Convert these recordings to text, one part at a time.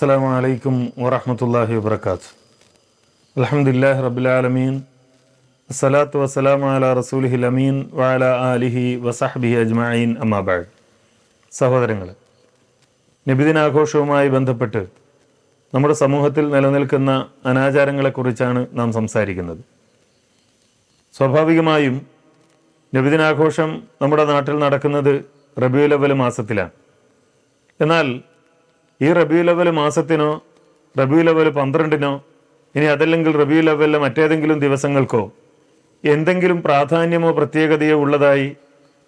السلام عليكم ورحمة الله وبركاته الحمد لله رب العالمين الصلاة والسلام على رسوله الأمين وعلى آله وصحبه أجمعين أما بعد സഹോദരങ്ങളെ നബിദിനാഘോഷവുമായി ബന്ധപ്പെട്ട് നമ്മുടെ സമൂഹത്തിൽ നിലനിൽക്കുന്ന അനാചാരങ്ങളെക്കുറിച്ചാണ് നാം സംസാരിക്കുന്നത് സ്വാഭാവികമായും നബിദിനാഘോഷം നമ്മുടെ നാട്ടിൽ നടക്കുന്നത് റബിയുൽ അവൽ മാസത്തിലാണ് എന്നാൽ ഈ റബ്യൂ ലെവൽ മാസത്തിനോ റബ്യൂ ലെവൽ പന്ത്രണ്ടിനോ ഇനി അതല്ലെങ്കിൽ റബ്യൂ ലെവലിലെ മറ്റേതെങ്കിലും ദിവസങ്ങൾക്കോ എന്തെങ്കിലും പ്രാധാന്യമോ പ്രത്യേകതയോ ഉള്ളതായി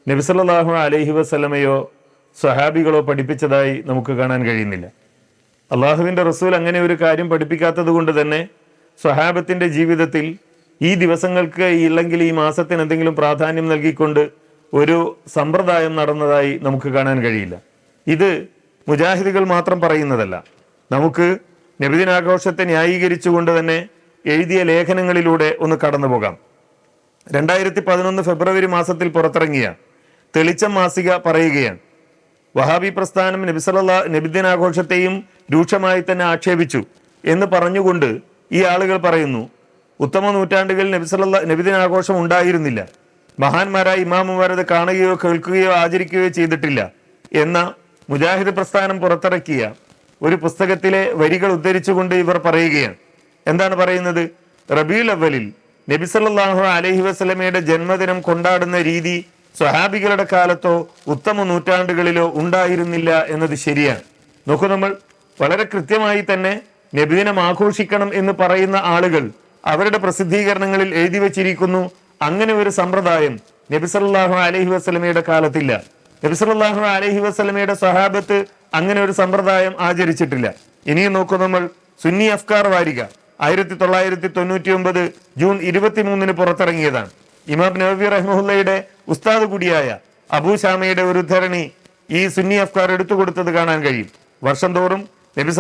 നബിസല്ലാഹു അലൈഹി വസ്ലമയോ സ്വഹാബികളോ പഠിപ്പിച്ചതായി നമുക്ക് കാണാൻ കഴിയുന്നില്ല. അള്ളാഹുവിന്റെ റസൂൽ അങ്ങനെ ഒരു കാര്യം പഠിപ്പിക്കാത്തത് കൊണ്ട് തന്നെ സ്വഹാബത്തിന്റെ ജീവിതത്തിൽ ഈ ദിവസങ്ങൾക്ക് ഇല്ലെങ്കിൽ ഈ മാസത്തിന് എന്തെങ്കിലും പ്രാധാന്യം നൽകിക്കൊണ്ട് ഒരു സമ്പ്രദായം നടന്നതായി നമുക്ക് കാണാൻ കഴിയില്ല. ഇത് മുജാഹിദുകൾ മാത്രം പറയുന്നതല്ല. നമുക്ക് നബിദിനാഘോഷത്തെ ന്യായീകരിച്ചുകൊണ്ട് തന്നെ എഴുതിയ ലേഖനങ്ങളിലൂടെ ഒന്ന് കടന്നു പോകാം. രണ്ടായിരത്തി പതിനൊന്ന് ഫെബ്രുവരി മാസത്തിൽ പുറത്തിറങ്ങിയ തെളിച്ചം മാസിക പറയുകയാണ്. വഹാബി പ്രസ്ഥാനം നബിസല നബിദിനാഘോഷത്തെയും രൂക്ഷമായി തന്നെ ആക്ഷേപിച്ചു എന്ന് പറഞ്ഞുകൊണ്ട് ഈ ആളുകൾ പറയുന്നു ഉത്തമ നൂറ്റാണ്ടുകളിൽ നബിസല നബിദിനാഘോഷം ഉണ്ടായിരുന്നില്ല. മഹാന്മാരായ ഇമാമുമാരത് കാണുകയോ കേൾക്കുകയോ ആചരിക്കുകയോ ചെയ്തിട്ടില്ല. എന്ന മുജാഹിദ് പ്രസ്ഥാനം പുറത്തിറക്കിയ ഒരു പുസ്തകത്തിലെ വരികൾ ഉദ്ധരിച്ചുകൊണ്ട് ഇവർ പറയുകയാണ്. എന്താണ് പറയുന്നത്? റബീൽ അവലിൽ നബി സല്ലല്ലാഹു അലൈഹി വസല്ലമയുടെ ജന്മദിനം കൊണ്ടാടുന്ന രീതി സ്വഹാബികളുടെ കാലത്തോ ഉത്തമ നൂറ്റാണ്ടുകളിലോ ഉണ്ടായിരുന്നില്ല എന്നത് ശരിയാണ്. നോക്കൂ നമ്മൾ വളരെ കൃത്യമായി തന്നെ നബിദിനം ആഘോഷിക്കണം എന്ന് പറയുന്ന ആളുകൾ അവരുടെ പ്രസിദ്ധീകരണങ്ങളിൽ എഴുതി വച്ചിരിക്കുന്നു. അങ്ങനെ ഒരു സമ്പ്രദായം നബി അലൈഹി വസല്ലമയുടെ കാലത്തില്ല. നബി അലഹി വസ്ലമയുടെ സ്വഹാബത്ത് അങ്ങനെ ഒരു സമ്പ്രദായം ആചരിച്ചിട്ടില്ല. ഇനിയും നോക്കൂ നമ്മൾ സുന്നി അഫ്കാർ വാരിക ആയിരത്തി തൊള്ളായിരത്തി തൊണ്ണൂറ്റി ഒമ്പത് ജൂൺ ഇരുപത്തിമൂന്നിന് പുറത്തിറങ്ങിയതാണ്. ഇമാം നബി റഹ്മുല്ലയുടെ ഉസ്താദ് കൂടിയായ അബൂ ഷാമയുടെ ഒരു ധരണി ഈ സുന്നി അഫ്കാർ എടുത്തു കൊടുത്തത് കാണാൻ കഴിയും. വർഷം തോറും നബി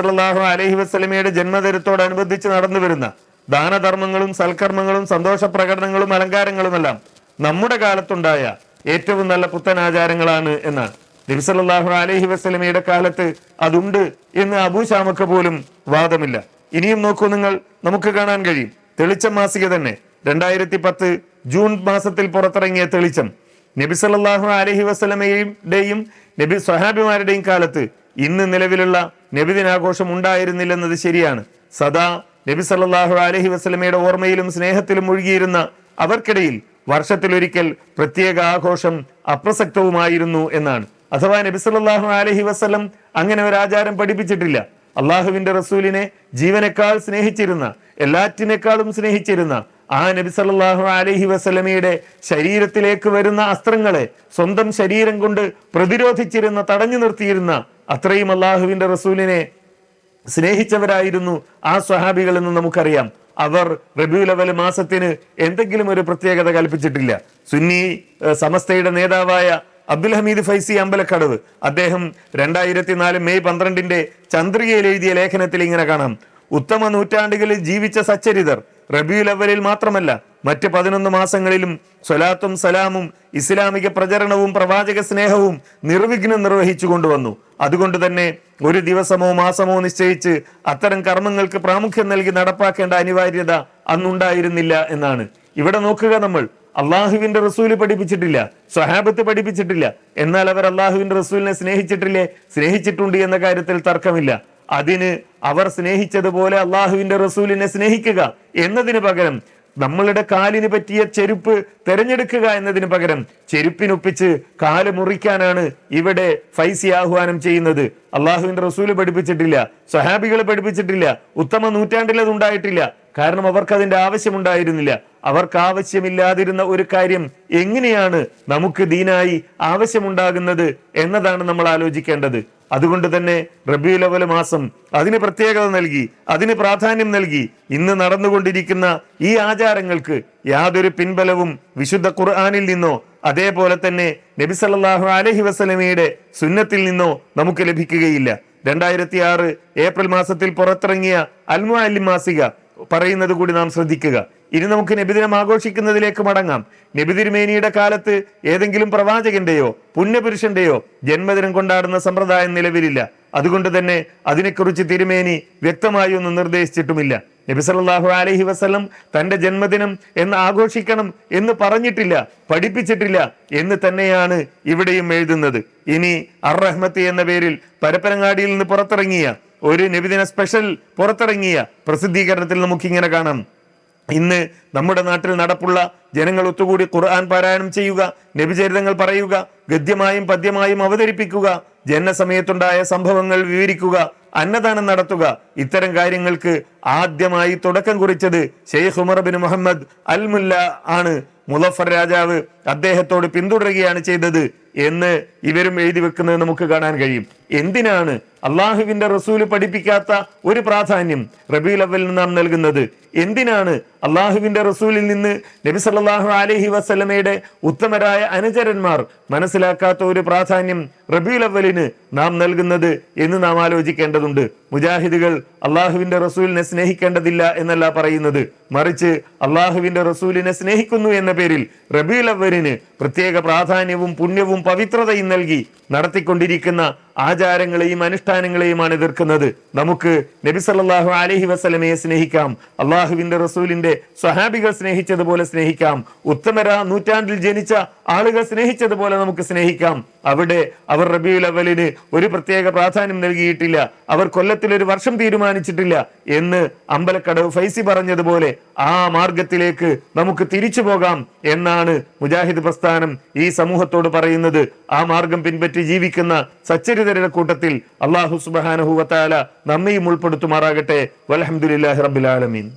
അലഹി വസല്ലമയുടെ ജന്മദിനത്തോടനുബന്ധിച്ച് നടന്നു വരുന്ന ദാനധർമ്മങ്ങളും സൽക്കർമ്മങ്ങളും സന്തോഷ പ്രകടനങ്ങളും അലങ്കാരങ്ങളുമെല്ലാം നമ്മുടെ കാലത്തുണ്ടായ ഏറ്റവും നല്ല പുത്തൻ ആചാരങ്ങളാണ് എന്നാണ് നബിസല്ലാഹു അലഹി വസ്ലമയുടെ കാലത്ത് അതുണ്ട് എന്ന് അബൂശാമക്ക് പോലും വാദമില്ല. ഇനിയും നോക്കൂ നിങ്ങൾ നമുക്ക് കാണാൻ കഴിയും. തെളിച്ചം മാസിക തന്നെ. രണ്ടായിരത്തി പത്ത് ജൂൺ മാസത്തിൽ പുറത്തിറങ്ങിയ തെളിച്ചം. നബി സല്ലല്ലാഹു അലൈഹി വസ്ലമയുടെയും നബി സ്വഹാബിമാരുടെയും കാലത്ത് ഇന്ന് നിലവിലുള്ള നബിദിനാഘോഷം ഉണ്ടായിരുന്നില്ലെന്നത് ശരിയാണ്. സദാ നബി സല്ലല്ലാഹു അലൈഹി വസ്ലമയുടെ ഓർമ്മയിലും സ്നേഹത്തിലും മുഴുകിയിരുന്ന അവർക്കിടയിൽ വർഷത്തിലൊരിക്കൽ പ്രത്യേക ആഘോഷം അപ്രസക്തവുമായിരുന്നു എന്നാണ്. അഥവാ നബി സല്ലല്ലാഹു അലൈഹി വസല്ലം അങ്ങനെ ഒരു ആചാരം പഠിപ്പിച്ചിട്ടില്ല. അള്ളാഹുവിന്റെ റസൂലിനെ ജീവനേക്കാൾ സ്നേഹിച്ചിരുന്ന എല്ലാറ്റിനേക്കാളും സ്നേഹിച്ചിരുന്ന ആ നബി സല്ലല്ലാഹു അലഹി വസല്ലമയുടെ ശരീരത്തിലേക്ക് വരുന്ന അസ്ത്രങ്ങളെ സ്വന്തം ശരീരം കൊണ്ട് പ്രതിരോധിച്ചിരുന്ന തടഞ്ഞു നിർത്തിയിരുന്ന അത്രയും അള്ളാഹുവിന്റെ റസൂലിനെ സ്നേഹിച്ചവരായിരുന്നു ആ സ്വഹാബികൾ എന്ന് നമുക്കറിയാം. അവർ റബിയുൽ ലവൽ മാസത്തിന് എന്തെങ്കിലും ഒരു പ്രത്യേകത കൽപ്പിച്ചിട്ടില്ല. സുന്നി സമസ്തയുടെ നേതാവായ അബ്ദുൽ ഹമീദ് ഫൈസി അമ്പലക്കടവ് അദ്ദേഹം രണ്ടായിരത്തി നാല് മെയ് പന്ത്രണ്ടിന്റെ ചന്ദ്രികയിൽ എഴുതിയ ലേഖനത്തിൽ ഇങ്ങനെ കാണാം. ഉത്തമ നൂറ്റാണ്ടുകളിൽ ജീവിച്ച സച്ചരിതർ റബിയുൽ അവലിൽ മാത്രമല്ല മറ്റ് പതിനൊന്ന് മാസങ്ങളിലും സ്വലാത്തും സലാമും ഇസ്ലാമിക പ്രചരണവും പ്രവാചക സ്നേഹവും നിർവിഘ്നം നിർവഹിച്ചു കൊണ്ടുവന്നു. അതുകൊണ്ട് തന്നെ ഒരു ദിവസമോ മാസമോ നിശ്ചയിച്ച് അത്തരം കർമ്മങ്ങൾക്ക് പ്രാമുഖ്യം നൽകി നടപ്പാക്കേണ്ട അനിവാര്യത അന്നുണ്ടായിരുന്നില്ല എന്നാണ്. ഇവിടെ നോക്കുക നമ്മൾ. അള്ളാഹുവിന്റെ റസൂൽ പഠിപ്പിച്ചിട്ടില്ല സ്വഹാബത്ത് പഠിപ്പിച്ചിട്ടില്ല. എന്നാൽ അവർ അള്ളാഹുവിന്റെ റസൂലിനെ സ്നേഹിച്ചിട്ടില്ലേ? സ്നേഹിച്ചിട്ടുണ്ട് എന്ന കാര്യത്തിൽ തർക്കമില്ല. അതിന് അവർ സ്നേഹിച്ചതുപോലെ അള്ളാഹുവിന്റെ റസൂലിനെ സ്നേഹിക്കുക എന്നതിന് പകരം നമ്മളുടെ കാലിന് പറ്റിയ ചെരുപ്പ് തെരഞ്ഞെടുക്കുക എന്നതിന് പകരം ചെരുപ്പിനൊപ്പിച്ച് കാൽ മുറിക്കാനാണ് ഇവിടെ ഫൈസി ആഹ്വാനം ചെയ്യുന്നത്. അള്ളാഹുവിന്റെ റസൂൽ പഠിപ്പിച്ചിട്ടില്ല സ്വഹാബികൾ പഠിപ്പിച്ചിട്ടില്ല ഉത്തമ നൂറ്റാണ്ടിൽ അത് ഉണ്ടായിട്ടില്ല. കാരണം അവർക്ക് അതിന്റെ ആവശ്യമുണ്ടായിരുന്നില്ല. അവർക്ക് ആവശ്യമില്ലാതിരുന്ന ഒരു കാര്യം എങ്ങനെയാണ് നമുക്ക് ദീനായി ആവശ്യമുണ്ടാകുന്നത് എന്നതാണ് നമ്മൾ ആലോചിക്കേണ്ടത്. അതുകൊണ്ട് തന്നെ റബിയുലവല മാസം അതിന് പ്രത്യേകത നൽകി അതിന് പ്രാധാന്യം നൽകി ഇന്ന് നടന്നുകൊണ്ടിരിക്കുന്ന ഈ ആചാരങ്ങൾക്ക് യാതൊരു പിൻബലവും വിശുദ്ധ ഖുർആാനിൽ നിന്നോ അതേപോലെ തന്നെ നബി സല്ലല്ലാഹു അലൈഹി വസല്ലമയുടെ സുന്നത്തിൽ നിന്നോ നമുക്ക് ലഭിക്കുകയില്ല. രണ്ടായിരത്തി ആറ് ഏപ്രിൽ മാസത്തിൽ പുറത്തിറങ്ങിയ അൽമുഅലി മാസിക പറയുന്നത് കൂടി നാം ശ്രദ്ധിക്കുക. ഇനി നമുക്ക് നബിദിനം ആഘോഷിക്കുന്നതിലേക്ക് മടങ്ങാം. നബി തിരുമേനിയുടെ കാലത്ത് ഏതെങ്കിലും പ്രവാചകന്റെയോ പുണ്യപുരുഷന്റെയോ ജന്മദിനം കൊണ്ടാടുന്ന സമ്പ്രദായം നിലവിലില്ല. അതുകൊണ്ട് തന്നെ അതിനെക്കുറിച്ച് തിരുമേനി വ്യക്തമായി ഒന്നും നിർദ്ദേശിച്ചിട്ടുമില്ല. നബി സല്ലാഹു അലഹി വസ്ലം തന്റെ ജന്മദിനം എന്ന് ആഘോഷിക്കണം എന്ന് പറഞ്ഞിട്ടില്ല പഠിപ്പിച്ചിട്ടില്ല എന്ന് തന്നെയാണ് ഇവിടെയും എഴുതുന്നത്. ഇനി അർ റഹ്മത്ത് എന്ന പേരിൽ പരപ്പനങ്ങാടിയിൽ നിന്ന് പുറത്തിറങ്ങിയ ഒരു നബിദിന സ്പെഷ്യൽ പുറത്തിറങ്ങിയ പ്രസിദ്ധീകരണത്തിൽ നമുക്കിങ്ങനെ കാണാം. ഇന്ന് നമ്മുടെ നാട്ടിൽ നടപ്പുള്ള ജനങ്ങൾ ഒത്തുകൂടി ഖുർആൻ പാരായണം ചെയ്യുക നബിചരിതങ്ങൾ പറയുക ഗദ്യമായും പദ്യമായും അവതരിപ്പിക്കുക ജനനസമയത്തുണ്ടായ സംഭവങ്ങൾ വിവരിക്കുക അന്നദാനം നടത്തുക. ഇത്തരം കാര്യങ്ങൾക്ക് ആദ്യമായി തുടക്കം കുറിച്ചത് Sheikh Umar bin Muhammad al Mulla ആണ്. മുലഫർ രാജാവ് അദ്ദേഹത്തോട് പിന്തുടരുകയാണ് ചെയ്തത് എന്ന് ഇവരും എഴുതി വെക്കുന്നത് നമുക്ക് കാണാൻ കഴിയും. എന്തിനാണ് അള്ളാഹുവിന്റെ റസൂൽ പഠിപ്പിക്കാത്ത ഒരു പ്രാധാന്യം റബീൽ അവലിന് നാം നൽകുന്നത്? എന്തിനാണ് അള്ളാഹുവിന്റെ റസൂലിൽ നിന്ന് നബി സല്ലാഹു അലഹി വസ്ലമയുടെ ഉത്തമരായ അനുചരന്മാർ മനസ്സിലാക്കാത്ത ഒരു പ്രാധാന്യം റബിയുൽ അവലിന് നാം നൽകുന്നത് എന്ന് നാം ആലോചിക്കേണ്ടതുണ്ട്. മുജാഹിദുകൾ അള്ളാഹുവിന്റെ റസൂലിനെ സ്നേഹിക്കേണ്ടതില്ല എന്നല്ല പറയുന്നത്. മറിച്ച് അള്ളാഹുവിന്റെ റസൂലിനെ സ്നേഹിക്കുന്നു എന്ന പേരിൽ റബീൽ അവരിന് പ്രത്യേക പ്രാധാന്യവും പുണ്യവും പവിത്രതയും നൽകി നടത്തിക്കൊണ്ടിരിക്കുന്ന ആചാരങ്ങളെയും അനുഷ്ഠാനങ്ങളെയുമാണ് എതിർക്കുന്നത്. നമുക്ക് നബി സല്ലല്ലാഹു അലൈഹി വസല്ലമയെ സ്നേഹിക്കാം. അള്ളാഹുവിന്റെ റസൂലിന്റെ സ്വഹാബികൾ സ്നേഹിച്ചതുപോലെ സ്നേഹിക്കാം. ഉത്തമര നൂറ്റാണ്ടിൽ ജനിച്ച ആളുകൾ സ്നേഹിച്ചതുപോലെ നമുക്ക് സ്നേഹിക്കാം. അവിടെ അവർ റബിയുൽ അവലിന് ഒരു പ്രത്യേക പ്രാധാന്യം നൽകിയിട്ടില്ല. അവർ കൊല്ലത്തിൽ ഒരു വർഷം തീരുമാനിച്ചിട്ടില്ല എന്ന് അമ്പലക്കടവ് ഫൈസി പറഞ്ഞതുപോലെ ആ മാർഗത്തിലേക്ക് നമുക്ക് തിരിച്ചു പോകാം എന്നാണ് മുജാഹിദ് പ്രസ്ഥാനം ഈ സമൂഹത്തോട് പറയുന്നത്. ആ മാർഗം പിൻപറ്റി ജീവിക്കുന്ന സച്ചരിതരുടെ കൂട്ടത്തിൽ അള്ളാഹു സുബാനഹുവത്താല നമ്മയും ഉൾപ്പെടുത്തുമാറാകട്ടെ. വലഹമുല്ലാഹി റബുലാലമീൻ